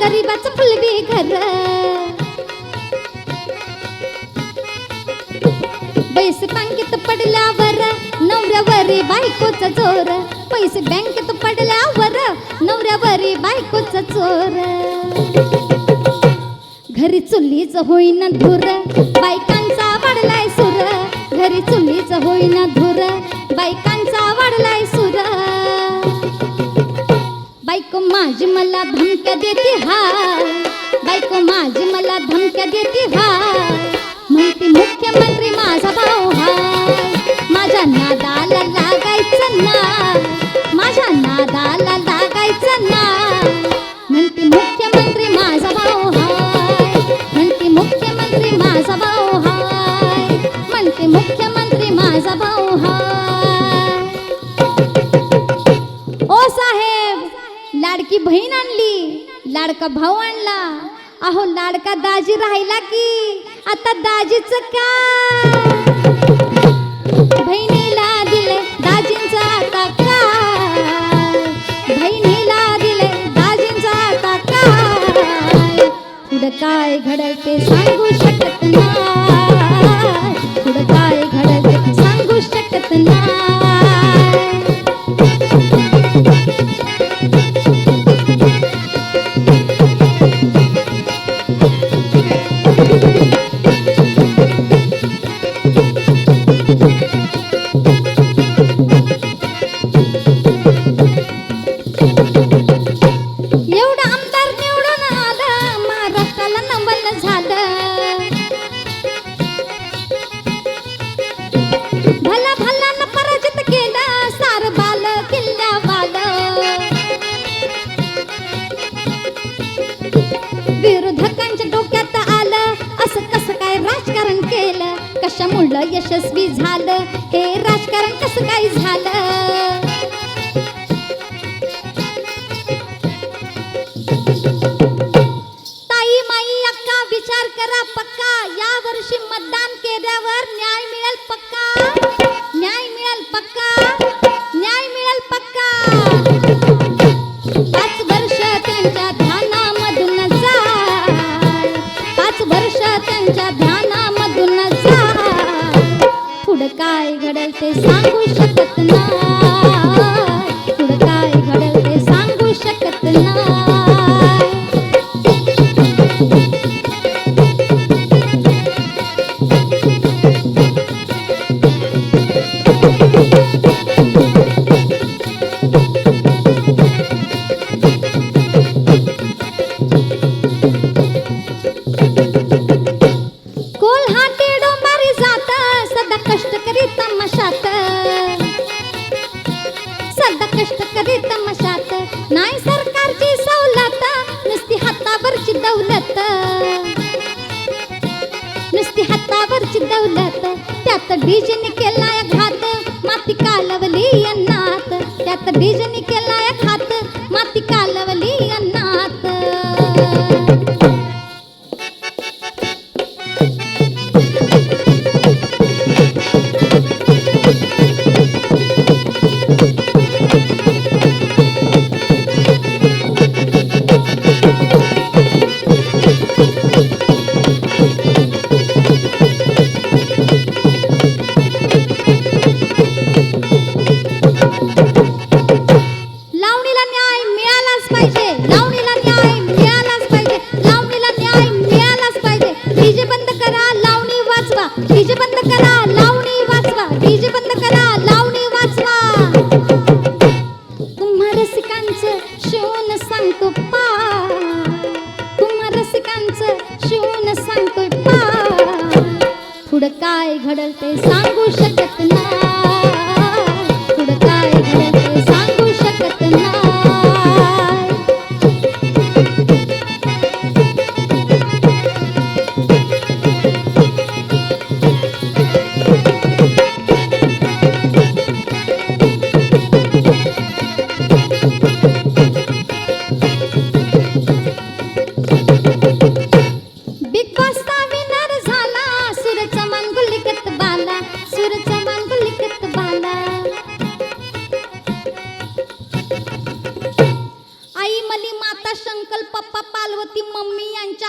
गरीबाच फुलवी घर. पैसे बँकेत पडल्यावर नवऱ्यावरी बायकोचा चोर पैसे बँकेत पडल्यावर नवऱ्यावरी बायकोचा चोर घरी चुलीच होईना धुर बायकांचा वाढलाय सुर. घरी चुलीच होईना धुर बायका माझी मला धमक्या देते हा. बायको माझी मला धमक्या देते हा. बहीण आणली लाडका भाऊ आणला. अहो लाडका दाजी राहिला की आता दाजीच काय? बहिणीला दिले दाजींचा आता काय? बहिणीला दिले दाजींचा आता काय? पुढं काय घडल ते सांगू शकत नाही. विरोधकांच्या डोक्यात आलं. असं कसं काय राजकारण केलं? कशामुळं यशस्वी झालं? हे राजकारण कसं काय झालं? डीजेने केलाय घात माती कालवली अन्नात त्यात डीजेने 你这不。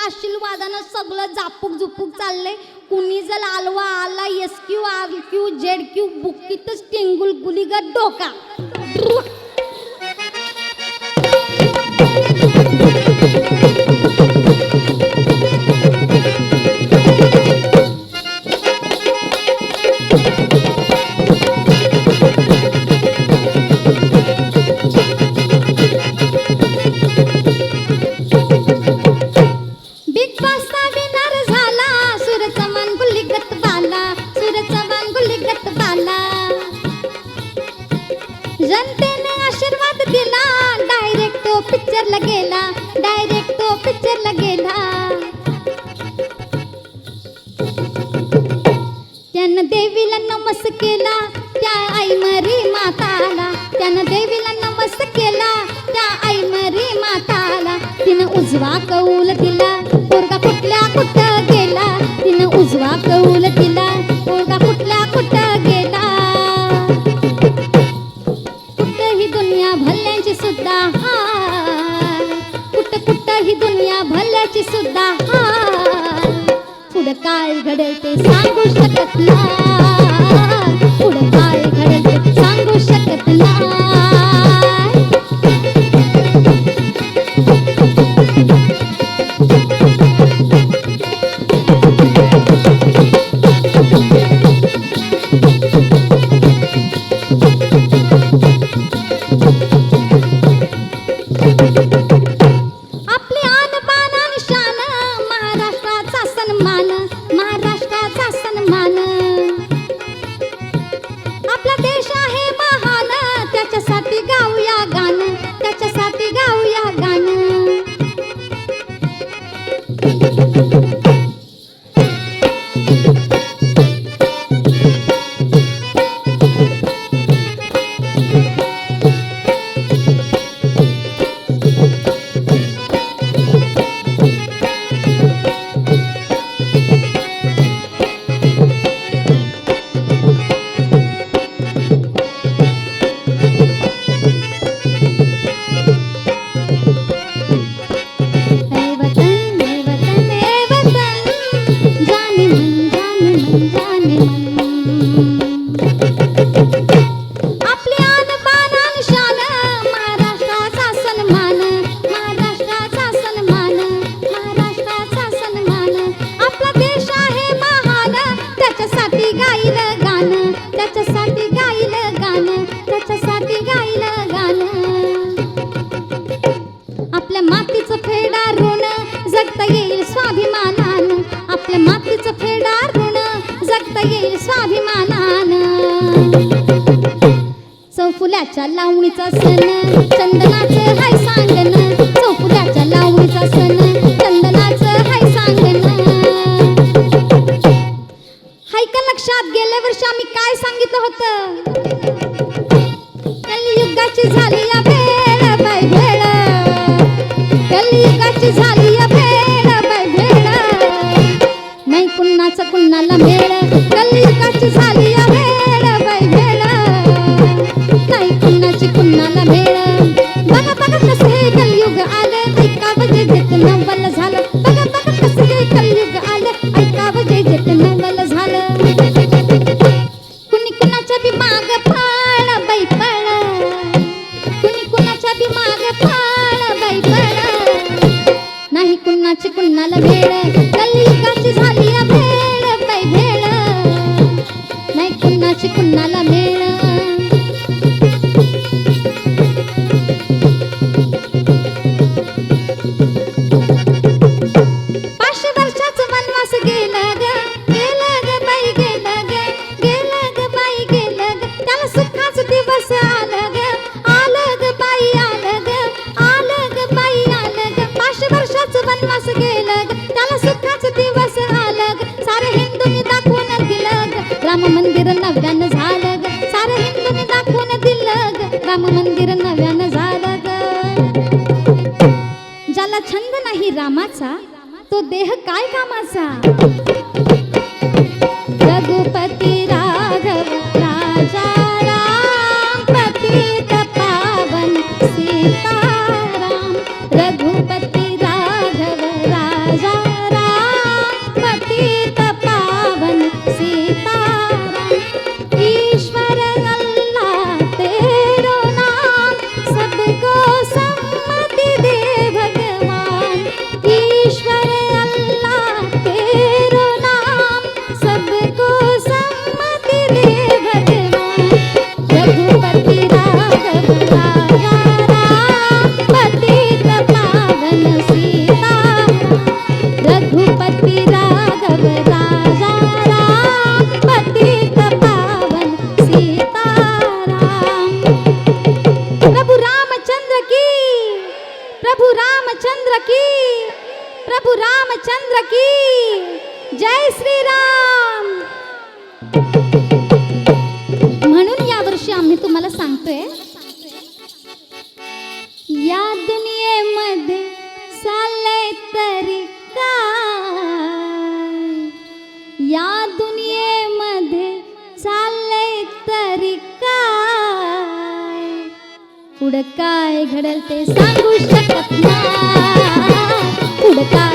आशीर्वादानं सगळं जापूक झुपूक चाललंय. कुणी जर आलवा आला S Q R Q Z Q बुकीतच टेंगुल गुलीगत डोका. पिक्चर लगेला डायरेक्ट तो पिक्चर लगेला त्यानं देवीला नमस केला त्या आई मरी माताला. त्यानं देवीला नमस केला त्या आई मरी माताला. तिनं उजवा कौल दिला पोरगा कुठल्या कुठं? कुणाची सुद्धा हार पुढं काय घडेल ते सांगू शकत नाही. पुढं काय घडेल ते सांगू शकत नाही. na unitação. देह काय कामाचा? प्रभु रामचंद्र की। प्रभु रामचंद्र की। जय श्री राम म्हणून यावर्षी आम्ही तुम्हाला सांगतोय पुढं काय घडल ते सांगू शकत नाही. पुढं काय